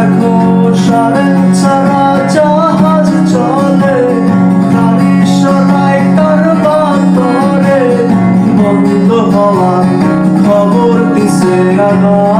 দেখো সারে ছাড়া জাহাজ চলে গাড়ি সরাই তার বাতরে বন্ধ হওয়া খবর দিছে আগা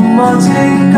Mas quem